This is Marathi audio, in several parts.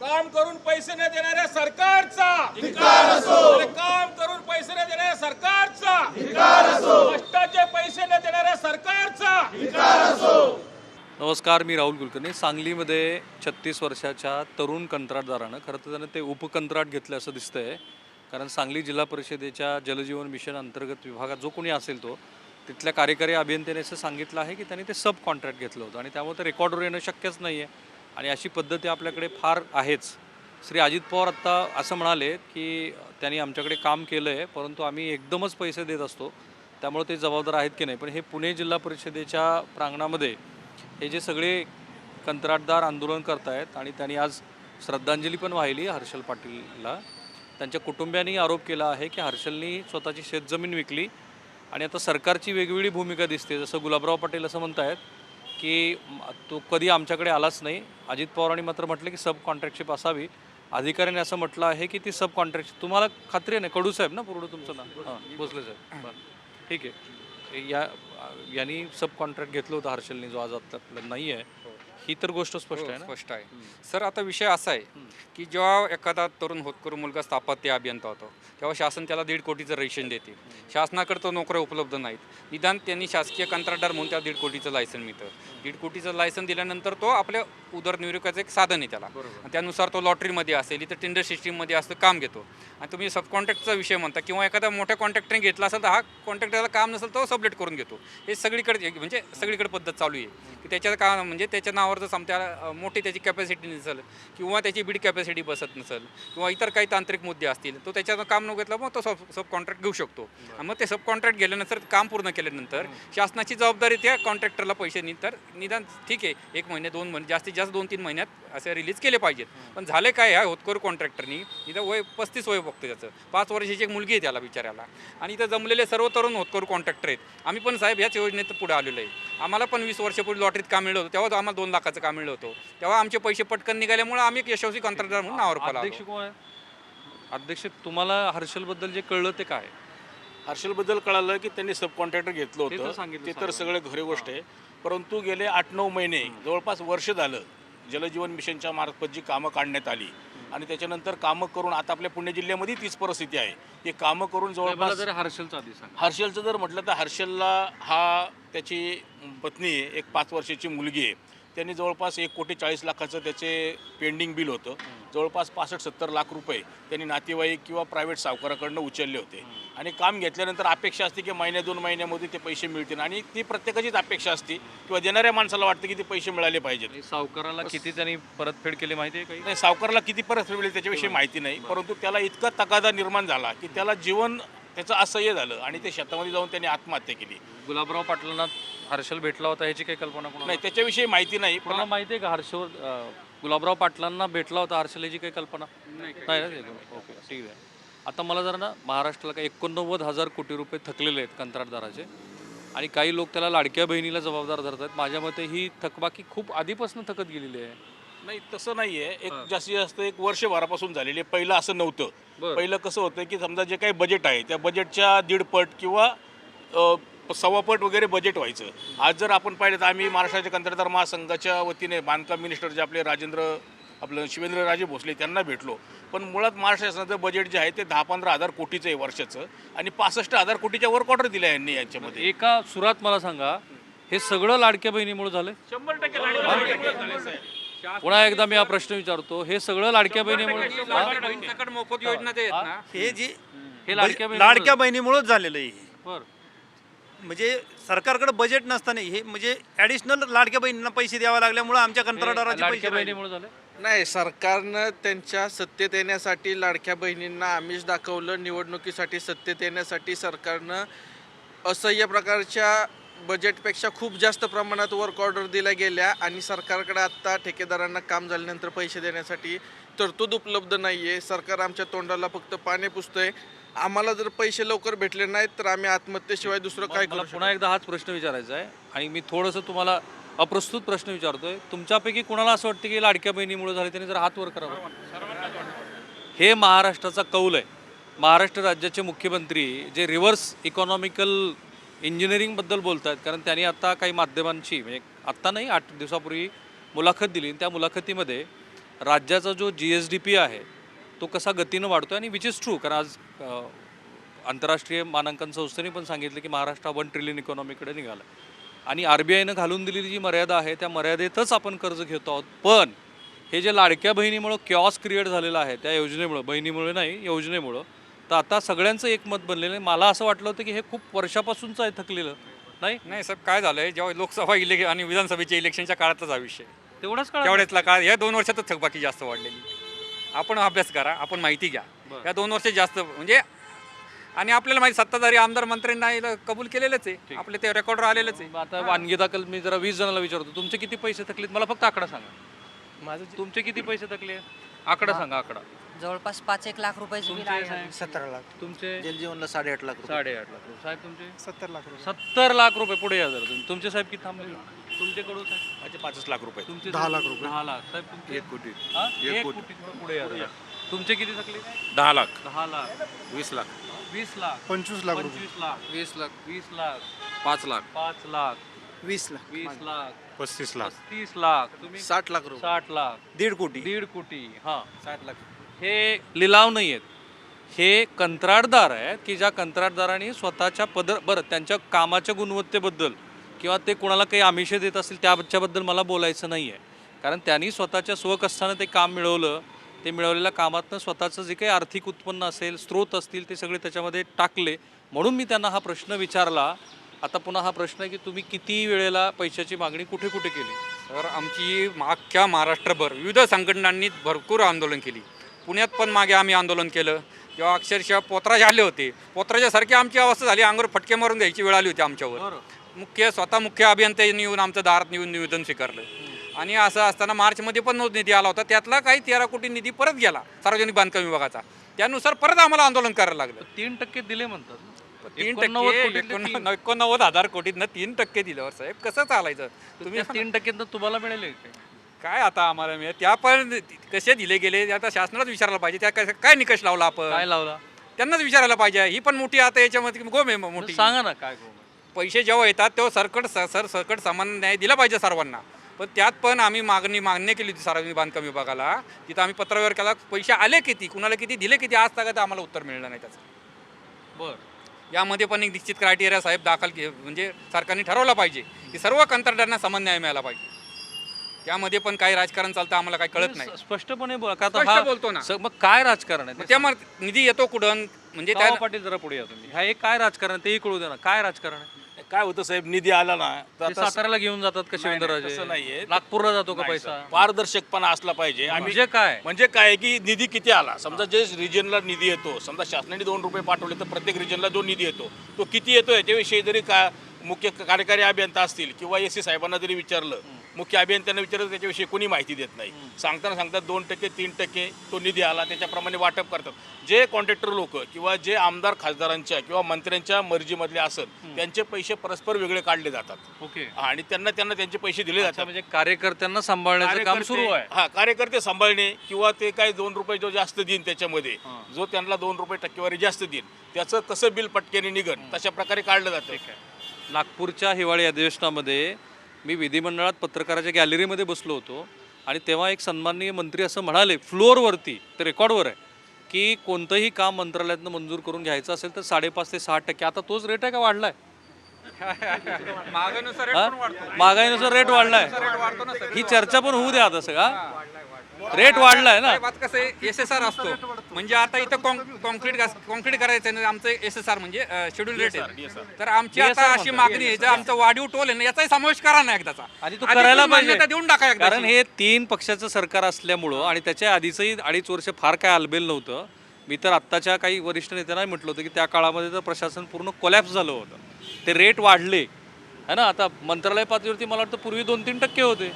काम करून पैसे न देणाऱ्या सरकारचा. काम करून पैसे न देणाऱ्या सरकारचा. कष्टाचे पैसे न देणाऱ्या सरकारचा. नमस्कार मी राहुल कुलकर्णी. सांगलीमध्ये छत्तीस वर्षाच्या तरुण कंत्राटदारानं खरं तर त्यानं ते उपकंत्राट घेतलं असं दिसतंय. कारण सांगली जिल्हा परिषदेच्या जलजीवन मिशन अंतर्गत विभागात जो कोणी असेल तो तिथल्या कार्यकारी अभियंत्याने असं सांगितलं आहे की त्यांनी ते सब कॉन्ट्रॅक्ट घेतलं होतं. आणि त्यामुळे ते रेकॉर्डवर येणं शक्यच नाही आहे आणि अशी पद्धती आपल्याकडे फार आहेच. श्री अजित पवार आत्ता असं म्हणाले की त्यांनी आमच्याकडे काम केलं आहे परंतु आम्ही एकदमच पैसे देत असतो. त्यामुळे ते जबाबदार आहेत की नाही? पण हे पुणे जिल्हा परिषदेच्या प्रांगणामध्ये हे जे सगळे कंत्राटदार आंदोलन करतायत आणि त्यांनी आज श्रद्धांजली पण वाहिली हर्षल पाटीलला. त्यांच्या कुटुंबियांनी आरोप केला आहे की हर्षलनी स्वतःची शेतजमीन विकली आणि आता सरकारची वेगवेगळी भूमिका दिसते जसं गुलाबराव पाटील असं म्हणत आहेत की तो कधी आमच्याकडे आलाच नाही. अजित पवारांनी मात्र म्हटलं की सब कॉन्ट्रॅक्टशिप असावी. अधिकाऱ्याने असं म्हटलं आहे की ती सब कॉन्ट्रॅक्ट तुम्हाला खात्री आहे ना? कडू साहेब ना पूर्ण तुमचं नाव? हां भोसले साहेब. बरं. ठीक आहे. या यांनी सब कॉन्ट्रॅक्ट घेतलं होतं हर्षलनी जो आज आपल्याला नाही आहे ही तर गोष्ट स्पष्ट आहे ना? स्पष्ट आहे. सर आता विषय असा आहे की जेव्हा एखादा तरुण होतकरू मुलगा स्थापत्य अभियंता होतो तेव्हा शासन त्याला दीड कोटीचं रेशन देते शासनाकडे तो नोकऱ्या उपलब्ध नाहीत. निदान त्यांनी शासकीय कंत्राटदार म्हणून त्या दीड कोटीचं लायसन मिळतं. दीड कोटीचं लायसन दिल्यानंतर तो आपल्या उदरनिर्वाहाचं एक साधन आहे त्याला. आणि त्यानुसार तो लॉटरीमध्ये असेल इथं टेंडर सिस्टीममध्ये असं काम घेतो. आणि तुम्ही सब कॉन्ट्रॅक्टचा विषय म्हणता किंवा एखाद्या मोठ्या कॉन्ट्रॅक्टरने घेतला असेल तर हा कॉन्ट्रॅक्टरला काम नसेल तो सबलेट करून घेतो. हे सगळीकडे म्हणजे सगळीकडे पद्धत चालू आहे. की त्याच्या का म्हणजे त्याच्या नावावर जर समजा अं, मोठी त्याची कॅपॅसिटी नसेल किंवा त्याची बिड कॅपॅसिटी बसत नसेल किंवा इतर काही तांत्रिक मुद्दे असतील तो त्याच्यानं काम न घेतलं मग तो सब सब कॉन्ट्रॅक्ट घेऊ शकतो. मग ते सब कॉन्ट्रॅक्ट गेल्यानंतर काम पूर्ण केल्यानंतर शासनाची जबाबदारी त्या कॉन्ट्रॅक्टरला पैसे नि तर निदान ठीक आहे एक महिने दोन महिने जास्तीत जास्त दोन तीन महिन्यात असे रिलीज केले पाहिजेत. पण झाले काय ह्या होतकरू कॉन्ट्रॅक्टरनी इथं वय पस्तीस वय बघतो त्याचं. पाच वर्षाची एक मुलगी आहे त्याला बिचाऱ्याला. आणि इथं जमलेले सर्व तरुण होतकरू कॉन्ट्रॅक्टर आहेत. आम्ही पण साहेब ह्याच योजनेत पुढे आलेलो आहे. आम्हाला पण वीस वर्षापूर्वी लॉटरीत काम मिळलं होतं तेव्हा आम्हाला दोन लाखाचं काम मिळलं होतं. तेव्हा आमचे पैसे पटकन निघाल्यामुळे आम्ही एक यशस्वी कंत्राटदार म्हणून नावावर पाला अध्यक्ष कोण आहे? अध्यक्ष तुम्हाला हर्षलबद्दल जे कळलं ते काय? हर्षलबद्दल कळालं की त्यांनी सब कॉन्ट्रॅक्टर घेतलं ते तर होतं. सांगितलं ते तर. सगळे खरी गोष्ट आहे. परंतु गेले आठ नऊ महिने जवळपास वर्ष झालं जलजीवन मिशनच्या मार्फत जी कामं काढण्यात आली. आणि त्याच्यानंतर कामं करून आता आपल्या पुणे जिल्ह्यामध्ये तीच परिस्थिती आहे. की कामं करून मला जवळपास जरी हर्षलचा आधी सांग. हर्षलचं जर म्हटलं तर हर्षलला हा त्याची पत्नी आहे एक पाच वर्षाची मुलगी आहे. त्यांनी जवळपास एक कोटी चाळीस लाखाचं त्याचे पेंडिंग बिल होतं. जवळपास पासष्ट सत्तर लाख रुपये त्यांनी नातेवाईक किंवा प्रायव्हेट सावकाराकडनं उचलले होते. आणि काम घेतल्यानंतर अपेक्षा असते की महिन्या दोन महिन्यामध्ये ते पैसे मिळतील. आणि ती प्रत्येकाचीच अपेक्षा असते किंवा देणाऱ्या माणसाला वाटतं की ते पैसे मिळाले पाहिजेत. सावकाराला किती त्यांनी परतफेड केली माहिती आहे काही? नाही सावकाराला किती परत मिळेल त्याच्याविषयी माहिती नाही. परंतु त्याला इतका तगादा निर्माण झाला की त्याला जीवन त्याचं असह्य झालं आणि ते शेतामध्ये जाऊन त्यांनी आत्महत्या केली. गुलाबराव पाटलांना हर्षल भेटला होता ह्याची काही कल्पना कोणाला नाही त्याच्याविषयी माहिती नाही पण कोणाला माहिती आहे का हर्षवर अं, गुलाबराव पाटलांना भेटला होता हर्षल याची काही कल्पना? नाही ओके ठीक आहे. आता मला जरा ना महाराष्ट्राला काही एकोणनव्वद हजार कोटी रुपये थकलेले आहेत कंत्राटदाराचे आणि काही लोक त्याला लाडक्या बहिणीला जबाबदार धरत आहेत माझ्या मते ही थकबाकी खूप आधीपासून थकत गेलेली आहे. नाही तसं नाहीये. एक जास्तीत जास्त एक वर्षभरापासून झालेली आहे. पहिलं असं नव्हतं. पहिलं कसं होतं की समजा जे काही बजेट आहे त्या बजेटच्या दीडपट किंवा अ, सव्वापट वगैरे बजेट व्हायचं. आज जर आपण पाहिलं तर आम्ही महाराष्ट्राच्या कंत्राटदार महासंघाच्या वतीने बांधकाम मिनिस्टर जे आपले राजेंद्र आपलं शिवेंद्र राजे भोसले त्यांना भेटलो. पण मुळात महाराष्ट्र शासनाचं बजेट जे आहे ते दहा पंधरा हजार कोटीचं आहे वर्षाचं आणि पासष्ट हजार कोटीच्या वर्क ऑर्डर दिल्या यांनी याच्यामध्ये. एका सुरात मला सांगा हे सगळं लाडक्या बहिणीमुळे झालं शंभर टक्के पुन्हा एकदा मी हा प्रश्न विचारतो हे सगळं लाडक्या बहिणीमुळे हा? बहिणीसकट मोफत योजना जे हे? जे हे लाडक्या लाडक्या बहिणीमुळेच झालेलं आहे हे. बरं. म्हणजे सरकारकडे बजेट नसताना हे म्हणजे ॲडिशनल लाडक्या बहिणींना पैसे द्यावे लागल्यामुळे आमच्या कंत्राटदाराचे लाडक्या पैसे राहिले. बहिणीमुळे झालं? नाही सरकारनं त्यांच्या सत्तेत येण्यासाठी लाडक्या बहिणींना आमिष दाखवलं निवडणुकीसाठी सत्तेत येण्यासाठी सरकारनं असह्य प्रकारच्या बजेटपेक्षा खूप जास्त प्रमाणात वर्क ऑर्डर दिल्या गेल्या आणि सरकारकडे आत्ता ठेकेदारांना काम झाल्यानंतर पैसे देण्यासाठी तरतूद उपलब्ध नाही आहे सरकार आमच्या तोंडाला फक्त पाणी पुसतंय. आम्हाला जर पैसे लवकर भेटले नाहीत तर आम्ही आत्महत्येशिवाय दुसरं काय मला करू पुन्हा एकदा हाच प्रश्न विचारायचा आहे आणि मी थोडंसं तुम्हाला अप्रस्तुत प्रश्न विचारतोय. तुमच्यापैकी कुणाला असं वाटतं की लाडक्या बहिणीमुळे झाले त्यांनी जर हात वर करावा हे महाराष्ट्राचा कौल आहे. महाराष्ट्र राज्याचे मुख्यमंत्री जे रिव्हर्स इकॉनॉमिकल इंजिनिअरिंगबद्दल बोलत आहेत कारण त्यांनी आता काही माध्यमांची म्हणजे आत्ता नाही आठ दिवसापूर्वी मुलाखत दिली. आणि त्या मुलाखतीमध्ये राज्याचा जो जी एस डी पी आहे तो कसा गतीनं वाढतो आणि विच इज ट्रू कारण आज आंतरराष्ट्रीय मानांकन संस्थेने पण सांगितलं की महाराष्ट्र वन ट्रिलियन इकॉनॉमीकडे निघाला. आणि आर बी आयनं घालून दिलेली जी मर्यादा आहे त्या मर्यादेतच आपण कर्ज घेतो आहोत. पण हे जे लाडक्या बहिणीमुळं क्यॉस क्रिएट झालेलं आहे त्या योजनेमुळं बहिणीमुळे नाही योजनेमुळं तर आता सगळ्यांचं एक मत बनलेलं आहे. मला असं वाटलं होतं की हे खूप वर्षापासूनचं आहे थकलेलं नाही? नाही साहेब काय झालंय जेव्हा लोकसभा इले आणि विधानसभेच्या इलेक्शनच्या काळातच हा विषय. तेवढाच काळ त्यावेळेसला काळ या दोन वर्षातच थकबाकी जास्त वाढलेली. आपण अभ्यास करा आपण माहिती घ्या. या दोन वर्ष जास्त म्हणजे आणि आपल्याला माहिती सत्ताधारी आमदार मंत्र्यांना याला कबूल केलेलंच आहे. आपले ते रेकॉर्डर आलेलंच आहे. आता वानगी दाखल मी जरा वीस जणांना विचारतो तुमचे किती पैसे थकलेत? मला फक्त आकडा सांगा. माझं तुमचे किती पैसे थकले आकडा सांगा आकडा. जवळपास पाच एक लाख साहेब? सत्तरा लाख. तुमचे? जलजीवनला साडेआठ लाख रुपये. साडेआठ लाख रुपये. साहेब तुमचे? सत्तर लाख रुपये. सत्तर लाख रुपये. पुढे या जरा तुम्ही. तुमचे साहेब किती थांबले? तुमच्याकडून साहेब माझे पाचच लाख रुपये. तुमचे दहा? लाख रुपये. दहा लाख. साहेब तुमचे एक कोटी. हा? एक कोटी. थोडं पुढे या जरा. तुमचे किती थकले? दहा लाख. दहा लाख. वीस लाख. वीस लाख. पंचवीस लाख रुपये. पंचवीस लाख. वीस लाख. वीस लाख. पाच लाख. पाच लाख. वीस लाख. वीस लाख. पस्तीस लाख. पस्तीस लाख. तुम्ही साठ लाख रुपये. साठ लाख. दीड कोटी. दीड कोटी. हा. साठ लाख. हे लिलाव नाही आहेत हे कंत्राटदार आहेत की ज्या कंत्राटदारांनी स्वतःच्या पद बरं त्यांच्या कामाच्या गुणवत्तेबद्दल किंवा ते कोणाला काही आमिषे देत असतील त्याच्याबद्दल मला बोलायचं नाही आहे कारण त्यांनी स्वतःच्या स्वकष्टानं ते काम मिळवलं. ते मिळवलेल्या कामातनं स्वतःचं जे काही आर्थिक उत्पन्न असेल स्रोत असतील ते सगळे त्याच्यामध्ये टाकले. म्हणून मी त्यांना हा प्रश्न विचारला. आता पुन्हा हा प्रश्न आहे की तुम्ही किती वेळेला पैशाची मागणी कुठे कुठे केली? तर आमची अख्ख्या महाराष्ट्रभर विविध संघटनांनी भरपूर आंदोलन केली. पुण्यात पण मागे आम्ही आंदोलन केलं. जेव्हा अक्षरशः पोत्राचे आले होते पोत्राच्या सारखी आमची अवस्था झाली. अंगावर फटके मारून द्यायची वेळ आली होती आमच्यावर. मुख्य स्वतः मुख्य अभियंत्यांनी येऊन आमचं दारात येऊन निवेदन स्वीकारलं. आणि असं असताना मार्चमध्ये पण निधी आला होता. त्यातला काही तेरा कोटी निधी परत गेला सार्वजनिक बांधकाम विभागाचा. त्यानुसार परत आम्हाला आंदोलन करायला लागलं. तीन टक्के दिले म्हणतात. तीन टक्के. एकोण- एकोणनव्वद हजार कोटीतनं तीन टक्के दिल्यावर साहेब. कसं चालायचं? तुम्ही तीन टक्के तुम्हाला मिळाले? काय आता आम्हाला मिळत त्या पण कसे दिले गेले? आता शासनालाच विचारायला पाहिजे. त्या काय- काय निकष लावला आपण? काय लावला? त्यांनाच विचारायला पाहिजे. ही पण मोठी आता याच्यामध्ये गोम आहे मोठी. सांगा ना काय करू पैसे जेव्हा येतात तेव्हा सरकट स- सर सरकट समान न्याय दिला पाहिजे सर्वांना. पण त्यात पण आम्ही मागणी मागणी केली होती सार्वजनिक बांधकाम विभागाला. तिथं आम्ही पत्रव्यवहार केला. पैसे आले किती कुणाला किती दिले किती आज तक आम्हाला उत्तर मिळलं नाही त्याचं. बर. यामध्ये पण एक निश्चित क्रायटेरिया साहेब दाखल के म्हणजे सरकारने ठरवला पाहिजे. की सर्व कंत्राटदारांना समान न्याय मिळाला पाहिजे. त्यामध्ये पण काही राजकारण चालतं आम्हाला काही कळत नाही. स्पष्टपणे बोलतो ना. मग काय राजकारण आहे त्यामुळे निधी येतो कुठून म्हणजे त्या पाटील जरा पुढे या तुम्ही. हा एक काय राजकारण तेही कळू द्या ना. काय राजकारण आहे? काय होतं साहेब निधी आला ना तर ते आता साताऱ्याला घेऊन जातात का शिवेंद्रराजे तसं नाहीये. नागपूरला जातो का नाही, पैसा? सर. पारदर्शकपणा असला पाहिजे. आम्ही म्हणजे काय? म्हणजे काय की निधी किती आला? समजा जे रिजनला निधी येतो समजा शासनाने दोन रुपये पाठवले तर प्रत्येक रिजनला जो निधी येतो तो किती येतो याच्याविषयी जरी का मुख्य कार्यकारी अभियंता असतील किंवा एस सी साहेबांना जरी विचारलं मुख्य अभियंत्यांना विचारलं त्याच्याविषयी कोणी माहिती देत नाही. सांगताना सांगतात दोन टक्के तीन टक्के तो निधी आला त्याच्याप्रमाणे वाटप करतात. जे कॉन्ट्रॅक्टर लोक किंवा जे आमदार खासदारांच्या किंवा मंत्र्यांच्या मर्जीमधले असत त्यांचे पैसे परस्पर वेगळे काढले जातात. ओके. आणि त्यांना त्यांना त्यांचे पैसे दिले जातात. म्हणजे कार्यकर्त्यांना सांभाळण्याचं काम सुरू आहे. हा कार्यकर्ते सांभाळणे किंवा ते काय दोन रुपये जो जास्त देईन त्याच्यामध्ये जो त्यांना दोन रुपये टक्केवारी जास्त देईन त्याचं कसं बिल पटक्याने निघन तशा प्रकारे काढलं जातं. नागपूरच्या हिवाळी अधिवेशनामध्ये मी विधिमंडळात पत्रकाराच्या गॅलरीमध्ये बसलो होतो आणि तेव्हा एक सन्माननीय मंत्री असं म्हणाले फ्लोअरवरती ते रेकॉर्डवर आहे की कोणतंही काम मंत्रालयातनं मंजूर करून घ्यायचं असेल तर साडेपाच ते सहा टक्के. आता तोच रेट आहे का वाढला आहे महागाईनुसार रेट वाढलाय. ही चर्चा पण होऊ द्या आता सगळा रेट वाढलाय ना. कसं आहे एस एस आर असतो. म्हणजे आता इथं कॉन्क्रीट कॉन्क्रीट करायचं आहे ना, आमचं एस एस आर म्हणजे शेड्यूल रेट आहे. तर आमची आता अशी. मागणी आहे जर आमचं वाढीव टोल आहे ना याचाही समावेश करा ना एकदाचा. आणि तो आधी करायला पाहिजे. मान्यता देऊन टाका एकदाची. कारण हे तीन पक्षाचं सरकार असल्यामुळं आणि त्याच्या आधीचंही अडीच वर्ष फार काय आलबेल नव्हतं मी तर आत्ताच्या काही वरिष्ठ नेत्यांना म्हटलं होतं की त्या काळामध्ये तर प्रशासन पूर्ण कोलॅप्स झालं होतं. ते रेट वाढले. है ना? आता मंत्रालय पातळीवरती मला वाटतं पूर्वी दोन तीन टक्के होते.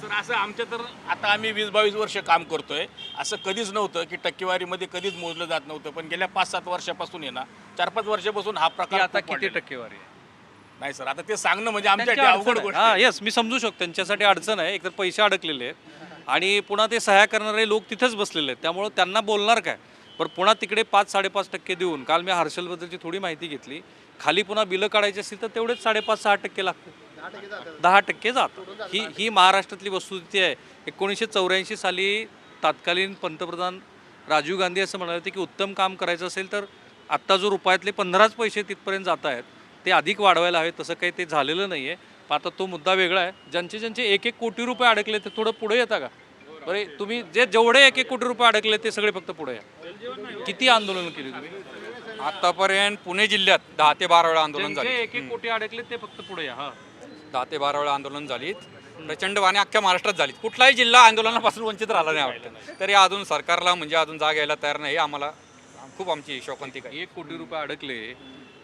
सर असं आमच्या तर आता आम्ही वीस बावीस वर्ष काम करतोय. असं कधीच नव्हतं की टक्केवारीमध्ये कधीच मोजलं जात नव्हतं. पण गेल्या पाच सात वर्षापासून आहे ना चार पाच वर्षापासून हा की प्रकार आता खूप किती वाढलेला आहे. टक्केवारी आहे? नाही सर आता ते सांगणं म्हणजे आमच्यासाठी अवघड गोष्ट हा आहे. येस मी समजू शकतो. त्यांच्यासाठी अडचण आहे. एकतर पैसे अडकलेले आहेत. आणि पुन्हा ते सहाय्य करणारे लोक तिथेच बसलेले आहेत. त्यामुळं त्यांना बोलणार काय? पण पुन्हा तिकडे पाच साडेपाच टक्के देऊन काल मी हर्षलबद्दलची थोडी माहिती घेतली खाली पुन्हा बिलं काढायची असतील तर तेवढेच साडेपाच सहा टक्के लागतात दहा टक्के जात ही ही महाराष्ट्रातली वस्तुस्थिती आहे. एकोणीसशे चौऱ्याऐंशी साली तत्कालीन पंतप्रधान राजीव गांधी असं म्हणाले होते की उत्तम काम करायचं असेल तर आत्ता जो रुपयातले पंधराच पैसे तिथपर्यंत जात आहेत ते अधिक वाढवायला हवे तसं काही ते झालेलं नाही आहे पण आता तो मुद्दा वेगळा आहे. ज्यांचे ज्यांचे एक एक कोटी रुपये अडकले ते थोडं पुढे येता का? बरे तुम्ही जे जेवढे एक एक कोटी रुपये अडकले ते सगळे फक्त पुढे या. किती आंदोलन केली तुम्ही? आतापर्यंत पुणे जिल्ह्यात दहा ते बारा वेळा आंदोलन झाले. एक एक कोटी अडकले ते फक्त पुढे या हा. दहा ते बारा वेळा आंदोलन झालीत. प्रचंड वाणी अख्ख्या महाराष्ट्रात झालीत. कुठलाही जिल्हा आंदोलनापासून वंचित राहिला नाही वाटतं. तरी अजून सरकारला म्हणजे अजून जाग यायला तयार नाही हे आम्हाला खूप आमची शोकांतिक आहे. एक कोटी रुपये अडकले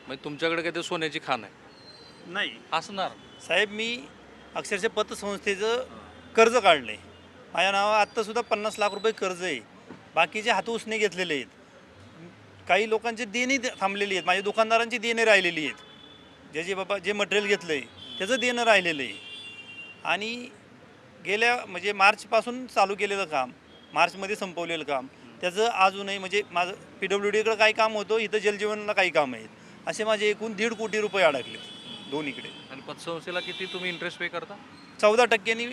म्हणजे तुमच्याकडे काय ते सोन्याची खाण आहे? नाही. असणार. साहेब मी अक्षरशः पतसंस्थेचं कर्ज काढले माझ्या नावावर आत्तासुद्धा पन्नास लाख रुपये कर्ज आहे. बाकीचे हात उसने घेतलेले आहेत. काही लोकांचे देणे थांबलेली आहेत. माझ्या दुकानदारांची देणे राहिलेली आहेत. जे जे बाबा जे मटेरियल घेतलं आहे त्याचं देणं राहिलेलं आहे. आणि गेल्या म्हणजे मार्चपासून चालू केलेलं काम मार्चमध्ये संपवलेलं काम त्याचं अजूनही म्हणजे माझं पी डब्ल्यू डीकडं काही काम होतं इथं जलजीवनला काही काम आहेत. असे माझे एकूण दीड कोटी रुपये अडकले दोन्हीकडे. आणि पतसंस्थेला किती तुम्ही इंटरेस्ट पे करता? चौदा टक्क्यांनी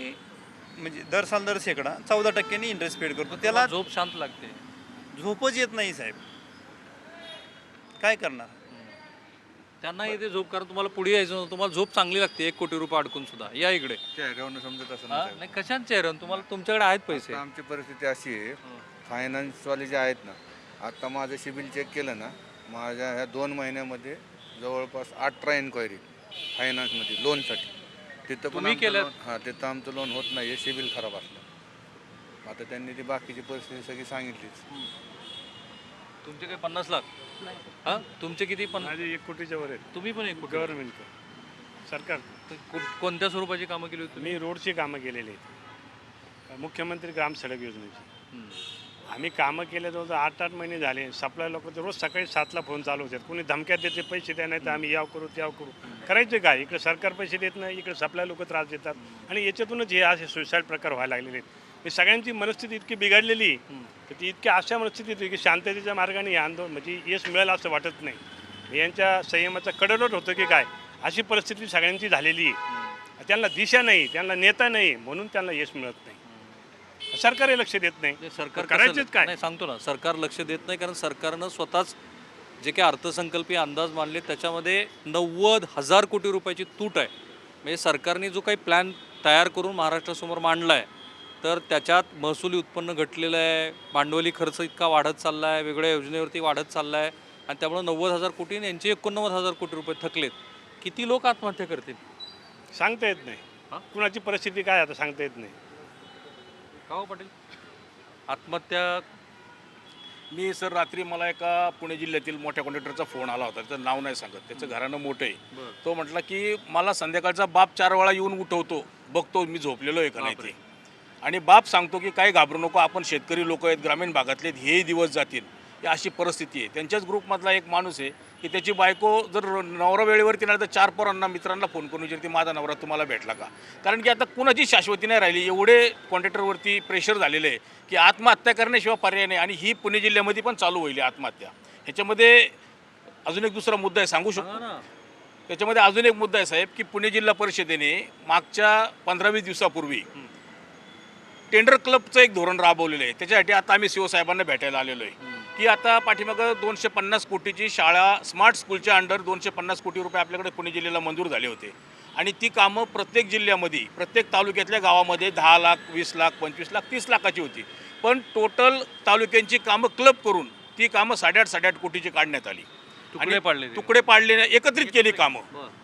म्हणजे दर साल दर शेकडा चौदा टक्क्यांनी इंटरेस्ट पेड करतो. त्याला झोप शांत लागते. झोपच येत नाही साहेब. काय करणार? त्यांना येते झोप कारण तुम्हाला पुढे यायचं नव्हतं. तुम्हाला झोप चांगली लागते. एक कोटी रुपये अडकून सुद्धा. या इकडे. चेहऱ्यावरनं समजत असं हा? नाही कशात चेहरा तुम्हाला तुमच्याकडे आहेत पैसे. आता आमची परिस्थिती अशी आहे. फायनान्सवाले जे आहेत ना आता माझं सिबिल चेक केलं ना माझ्या ह्या दोन महिन्यामध्ये जवळपास अठरा एन्क्वायरी फायनान्समध्ये लोनसाठी तिथं पण तुम्ही? लोन हां तिथं आमचं लोन होत नाही आहे सिबिल खराब असलं. आता त्यांनी ती बाकीची परिस्थिती सगळी सांगितलीच. तुमचे काही पन्नास लाख? हा? तुमचे किती पन्नास माझे एक कोटीच्या वर आहेत. तुम्ही पण एक कोटी गव्हर्नमेंटचं. सरकार. को- कोणत्या स्वरूपाची कामं केली होती तुम्ही? मी रोडची कामं केलेली आहेत. मुख्यमंत्री ग्राम सडक योजनेची. हम्म. आम्ही कामं केले जवळ आठ आठ महिने झाले. सप्लाय लोक रोज सकाळी सातला फोन चालू होतात. कोणी धमक्यात देते पैसे द्या नाही तर आम्ही याव करू त्याव करू. करायचे काय? इकडे सरकार पैसे देत नाही इकडे सप्लाय लोक त्रास देतात. आणि याच्यातूनच हे असे सुसाईड प्रकार व्हायला लागलेले आहेत. हे सगळ्यांची मनस्थिती इतकी बिघडलेली तर ती इतक्या अशा मनस्थितीत की शांततेच्या मार्गाने हे आंदोलन म्हणजे यश मिळेल असं वाटत नाही. यांच्या संयमाचा कडलोट होतं की काय? अशी परिस्थिती सगळ्यांची झालेली आहे. त्यांना दिशा नाही त्यांना नेता नाही म्हणून त्यांना यश मिळत नाही. सरकारही लक्ष देत नाही. सरकार करायचंच काय? नाही सांगतो ना सरकार लक्ष देत नाही कारण सरकारनं स्वतःच जे काही अर्थसंकल्पीय अंदाज मांडले त्याच्यामध्ये नव्वद हजार कोटी रुपयाची तूट आहे. म्हणजे सरकारने जो काही प्लॅन तयार करून महाराष्ट्रासमोर मांडला आहे तर त्याच्यात महसुली उत्पन्न घटलेलं आहे भांडवली खर्च इतका वाढत चालला आहे वेगळ्या योजनेवरती वाढत चालला आहे आणि त्यामुळे नव्वद हजार कोटी आणि यांचे एकोणनव्वद हजार कोटी रुपये थकलेत. किती लोक आत्महत्या करतील? सांगता येत नाही. हा? कुणाची परिस्थिती काय आता सांगता येत नाही. का हो पाटील? आत्महत्या मी सर रात्री मला एका पुणे जिल्ह्यातील मोठ्या कॉन्ट्रॅक्टरचा फोन आला होता. त्याचं नाव नाही सांगत. त्याचं घराणं मोठं आहे. तो म्हटला की मला संध्याकाळचा बाप चार वेळा येऊन उठवतो. बघतो मी झोपलेलो आहे का नाही ते. आणि बाप सांगतो की काही घाबरू नको. आपण शेतकरी लोक आहेत. ग्रामीण भागातले हेही दिवस जातील. ही अशी परिस्थिती आहे. त्यांच्याच ग्रुपमधला एक माणूस आहे की त्याची बायको जर नवरा वेळेवरती नाही तर चार पोरांना मित्रांना फोन करून विचारते माझा नवरा तुम्हाला भेटला का? कारण की आता कुणाची शाश्वती नाही राहिली. एवढे कॉन्ट्रॅक्टरवरती प्रेशर झालेले आहे की आत्महत्या करण्याशिवाय पर्याय नाही आणि ही पुणे जिल्ह्यामध्ये पण चालू होईल आत्महत्या. ह्याच्यामध्ये अजून एक दुसरा मुद्दा आहे सांगू शकतो? त्याच्यामध्ये अजून एक मुद्दा आहे साहेब की पुणे जिल्हा परिषदेने मागच्या पंधरा वीस दिवसापूर्वी टेंडर क्लबचं एक धोरण राबवलेलं आहे. त्याच्यासाठी आता आम्ही सीओ साहेबांना भेटायला आलेलो आहे. की आता पाठीमागं दोनशे पन्नास कोटीची शाळा स्मार्ट स्कूलच्या अंडर दोनशे पन्नास कोटी रुपये आपल्याकडे पुणे जिल्ह्याला मंजूर झाले होते आणि ती कामं प्रत्येक जिल्ह्यामध्ये प्रत्येक तालुक्यातल्या गावामध्ये दहा लाख वीस लाख पंचवीस लाख तीस लाखाची होती पण टोटल तालुक्यांची कामं क्लब करून ती कामं साडेआठ साडेआठ कोटीची काढण्यात आली तुकडे पाडले. तुकडे पाडले नाही, एकत्रित केली कामं.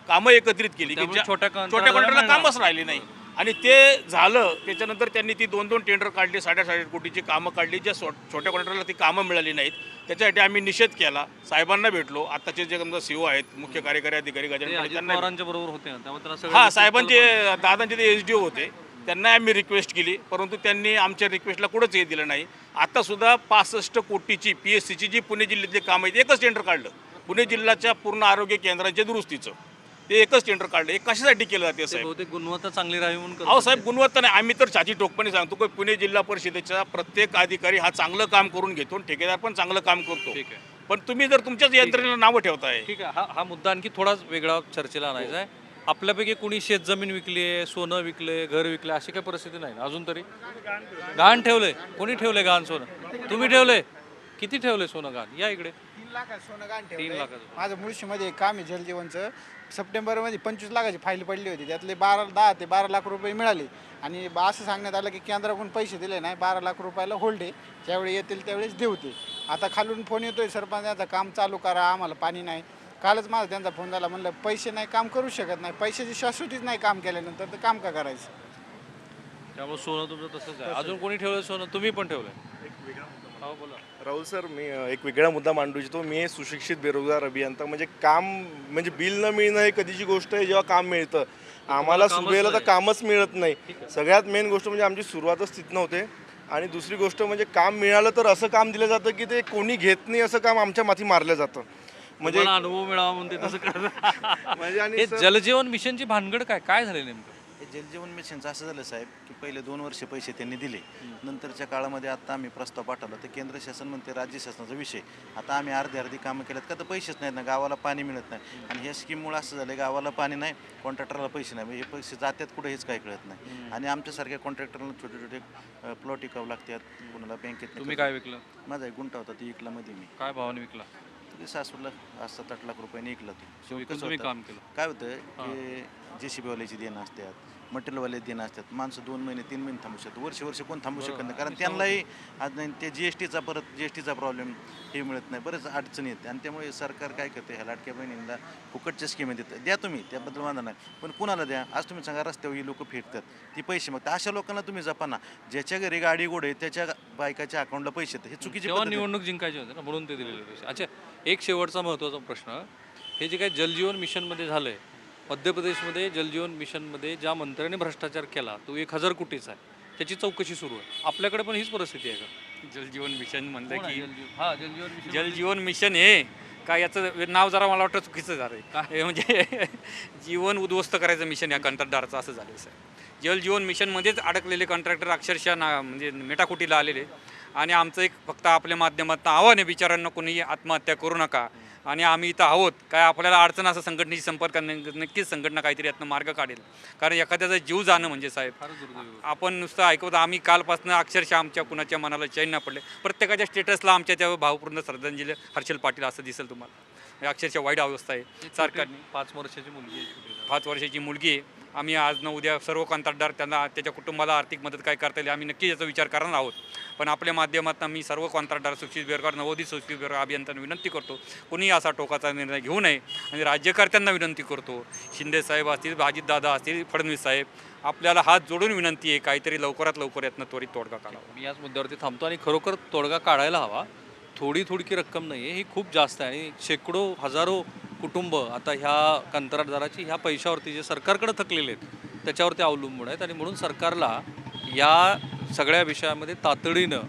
कामं एकत्रित केली की छोट्या छोट्या. कामच राहिले नाही आणि ते झालं त्याच्यानंतर त्यांनी ती दोन दोन टेंडर काढली साडेआठ साडेआठ कोटीची कामं काढली. ज्या छो- छोट्या कॉन्ट्रॅक्टरला ती कामं मिळाली नाहीत. त्याच्यासाठी आम्ही निषेध केला. साहेबांना भेटलो. आताचे जे समजा सीओ आहेत मुख्य कार्यकारी अधिकारी ते गजानन अजित पाटील, त्यांना पवारांच्या बरोबर होते. हा साहेबांचे दादांचे ते एस डी ओ होते. त्यांना आम्ही रिक्वेस्ट केली. परंतु त्यांनी आमच्या रिक्वेस्टला कुठंच हे दिलं नाही. आता सुद्धा पासष्ट कोटीची पी एस सीची जी पुणे जिल्ह्यातली कामं आहेत एकच टेंडर काढलं. पुणे जिल्ह्याच्या पूर्ण आरोग्य केंद्रांच्या दुरुस्तीचं. ते एकच टेंडर काढलं. हे कशासाठी केलं जाते साहेब? बहुतेक गुणवत्ता चांगली राहावी म्हणून अहो साहेब गुणवत्ता नाही. आम्ही तर छाती टोकपणे सांगतो की पुणे जिल्हा परिषदेचा प्रत्येक अधिकारी हा चांगलं काम करून घेतो आणि ठेकेदार पण चांगलं काम करतो. ठीक आहे. पण तुम्ही जर तुमच्याच यंत्रणेला नावं ठेवताय. ठीक आहे. हा हा मुद्दा आणखी थोडाच वेगळा चर्चेला आणायचा आहे. आपल्यापैकी कुणी शेतजमीन विकली आहे सोनं विकले घर विकले अशी काही परिस्थिती नाही ना अजून तरी? गहाण ठेवलंय. कोणी ठेवलंय गहाण सोनं? तुम्ही ठेवलंय? किती ठेवलंय सोनं गहाण? या इकडे. लाखात सोनं तीन ठेवलंय. लाखाचं माझं मुळशीमध्ये एक काम आहे जलजीवनचं. सप्टेंबरमध्ये पंचवीस लाखाची फाईल पडली होती. त्यातले बारा दहा ते बारा लाख रुपये मिळाले. आणि बा- असं सांगण्यात आलं की केंद्राकडून पैसे दिले नाही बारा लाख रुपयाला होल्ड आहे. ज्यावेळी येतील त्यावेळेस देऊ ते. आता खालून फोन येतोय सरपंचाचा काम चालू करा आम्हाला पाणी नाही. कालच माझा त्यांचा फोन झाला म्हणलं पैसे नाही काम करू शकत नाही. पैशाची शाश्वतीच नाही काम केल्यानंतर तर काम का करायचं? त्यामुळे सोनं तुमचं तसंच आहे. अजून कोणी ठेवलंय सोनं? तुम्ही पण ठेवलंय? हो बोला राहुल सर मी एक वेगळा मुद्दा मांडू इच्छितो. मी सुशिक्षित बेरोजगार अभियंता. म्हणजे काम म्हणजे बिल न मिळणं हे कधीची गोष्ट आहे जेव्हा काम मिळतं. आम्हाला सुबेला तर. कामच मिळत नाही. सगळ्यात मेन गोष्ट म्हणजे आमची सुरुवातच तिथनं होते आणि दुसरी गोष्ट म्हणजे काम मिळालं तर असं काम दिलं जातं की ते कोणी घेत नाही असं काम आमच्या माथी मारलं जातं. म्हणजे अनुभव मिळावा म्हणते तसं करत म्हणजे आणि हे जलजीवन मिशनची भानगड काय? काय झाले नेमकं? हे जलजीवन मिशनचं असं झालं साहेब की पहिले दोन वर्ष पैसे त्यांनी दिले. नंतरच्या काळामध्ये आता आम्ही प्रस्ताव पाठवला. तर केंद्र शासन म्हणते राज्य शासनाचा विषय. आता आम्ही अर्धी अर्धी कामं केल्यात का तर पैसेच नाहीत ना गावाला पाणी मिळत नाही. आणि ह्या स्कीममुळे असं झालं गावाला पाणी नाही कॉन्ट्रॅक्टरला पैसे नाही. म्हणजे हे पैसे जातात कुठे हेच काही कळत नाही. आणि आमच्यासारख्या कॉन्ट्रॅक्टरला छोटे छोटे प्लॉट विकावं लागतात. कुणाला बँकेत तुम्ही काय विकलं? माझा एक गुंठा होता ती इकलामध्ये मी. काय भावाने विकला? तरी सासूला आज सात आठ लाख रुपयाने इकला तो. कसं तुम्ही होतं? काम केलं. काय होतं की जे सी बीवाल्याची देणं असतात मटेरियलवाले देणं असतात. माणसं दोन महिने तीन महिने थांबू शकतात. वर्ष वर्ष कोण थांबू शकत नाही? कारण त्यांनाही आज नाही ते जी एस टीचा परत जी एस टीचा प्रॉब्लेम हे मिळत नाही. बरेच अडचणी येते आणि त्यामुळे सरकार काय करते? ह्या लाडक्या बहिणींना फुकटच्या स्कीम देतं. द्या तुम्ही त्याबद्दल वांधा नाही. पण कुणाला द्या? आज तुम्ही सांगा रस्त्यावर ही लोक फिरतात ती पैसे मग अशा लोकांना तुम्ही जपा ना ज्याच्या घरी गाडी गोड आहे त्याच्या बायकाच्या अकाउंटला पैसे येतात. हे चुकीचे तेव्हा निवडणूक जिंकायची होते ना म्हणून ते दिलेले पैसे. अच्छा एक शेवटचा महत्त्वाचा प्रश्न हे जे काही जलजीवन मिशनमध्ये झालं आहे मध्य प्रदेशमध्ये जलजीवन मिशनमध्ये ज्या मंत्र्याने भ्रष्टाचार केला तो एक हजार कोटीचा आहे. त्याची चौकशी सुरू आहे. आपल्याकडे पण हीच परिस्थिती आहे का? जलजीवन मिशन म्हणलं की हा जलजीवन मिशन जलजीवन मिशन हे काय याचं नाव जरा मला वाटतं चुकीचं झालं आहे म्हणजे जीवन उद्ध्वस्त करायचं मिशन या कंत्राटदाराचं असं झालं सर. जलजीवन मिशनमध्येच अडकलेले कॉन्ट्रॅक्टर अक्षरशः ना म्हणजे मेटाकुटीला आलेले. आणि आमचं एक फक्त आपल्या माध्यमातून आव्हान आहे बिचारांना कोणी आत्महत्या करू नका. आणि आम्ही इथं आहोत. काय आपल्याला अडचण असं संघटनेशी संपर्क न- नक्कीच संघटना काहीतरी यातनं मार्ग काढेल. कारण एखाद्याचा जीव जाणं म्हणजे साहेब. आपण नुसतं ऐकवत आम्ही कालपासून अक्षरशः आमच्या कुणाच्या मनाला चैन नाही पडले. प्रत्येकाच्या स्टेटसला आमच्या त्या भावपूर्ण श्रद्धांजली हर्षल पाटील असं दिसेल तुम्हाला. अक्षरशः वाईट अवस्था आहे सरकारने. पाच वर्षाची मुलगी. पाच वर्षाची मुलगी आहे. आम्ही आज न उद्या सर्व कंत्राटदार त्यांना त्याच्या कुटुंबाला आर्थिक मदत काय करता येईल आम्ही नक्की याचा विचार करणार आहोत. पण आपल्या माध्यमातून मी सर्व कंत्राटदार सुशिक्षित बेरोजगार नवोदित सुशिक्षित बेरोजगार अभियंत्यांना विनंती करतो कोणी असा टोकाचा निर्णय घेऊ नये आणि राज्यकर्त्यांना विनंती करतो. शिंदे साहेब असतील अजितदादा असतील फडणवीस साहेब आपल्याला हात जोडून विनंती आहे काहीतरी लवकरात लवकर यातनं त्वरित तोडगा काढावा. मी याच मुद्द्यावरती थांबतो आणि खरोखर तोडगा काढायला हवा. थोडी थोडकी रक्कम नाही आहे ही खूप जास्त आहे आणि शेकडो हजारो कुटुंब आता ह्या कंत्राटदाराची ह्या पैशावरती जे सरकारकडे थकलेले आहेत त्याच्यावरती अवलंबून आहेत आणि म्हणून सरकारला या सगळ्या विषयामध्ये तातडीनं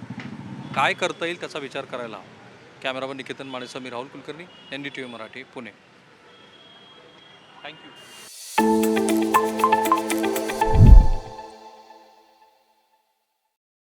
काय करता येईल त्याचा विचार करायला हवा. कॅमेरामन निकेतन माणेसह मी Rahul Kulkarni N D T V Marathi Pune. Thank you